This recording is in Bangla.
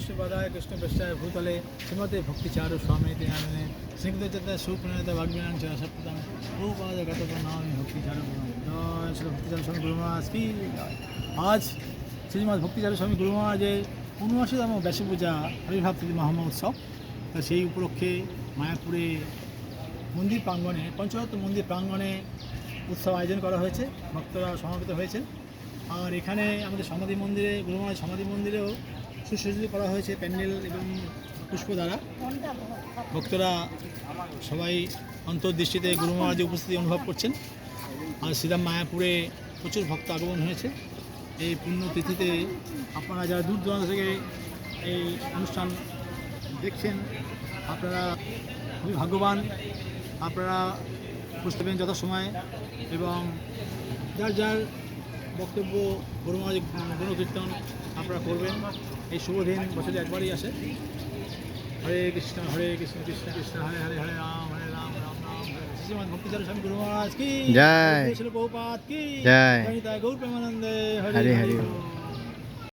বিষ্ণুপদায় কৃষ্ণ পৃষ্ঠায় ভূতলে শ্রীমতে ভক্তিচারু স্বামী নামে স্নিগ্ধচেত সুপ্রণত ভগবান চ সপ্তাম ভূপাদ গত নামে ভক্তিচারু গুরু। জয় শ্রী ভক্তিচারু স্বামী গুরু মহারাজ কি জয়। আজ শ্রীমৎ ভক্তিচারু স্বামী গুরু মহারাজের উনআশিতম ব্যাসী পূজা আবির্ভাব তিথি উৎসব তা সেই উপলক্ষে মায়াপুরে মন্দির প্রাঙ্গণে, পঞ্চরত্ন মন্দির প্রাঙ্গণে উৎসব আয়োজন করা হয়েছে, ভক্তরা সমাবেত হয়েছেন আর এখানে আমাদের সমাধি মন্দিরে, গুরু সমাধি মন্দিরেও সুসজ্জিত করা হয়েছে প্যান্ডেল এবং পুষ্প দ্বারা। ভক্তরা সবাই অন্তর্দৃষ্টিতে গুরু মহারাজের উপস্থিতি অনুভব করছেন। আর শ্রীরাম মায়াপুরে প্রচুর ভক্ত আগমন হয়েছে। এই পুণ্যতিথিতে আপনারা যারা দূর দূরান্ত থেকে এই অনুষ্ঠান দেখছেন, আপনারা খুবই ভাগ্যবান। আপনারা বুঝতে পারেন যত সময় এবং যার যার বক্তব্য গুরু মহারাজ গুণকীর্তন আপনারা করবেন এই শুভ দিন বছরে একবারই আসে হরে কৃষ্ণ হরে কৃষ্ণ কৃষ্ণ কৃষ্ণ হরে হরে হরে রাম হরে রাম রাম রাম। শ্রীমদ ভক্তিচারণ স্বামী গুরু মহারাজ কি জয়। শিল কি জয়। গৌর প্রেমানন্দে হরে হরে।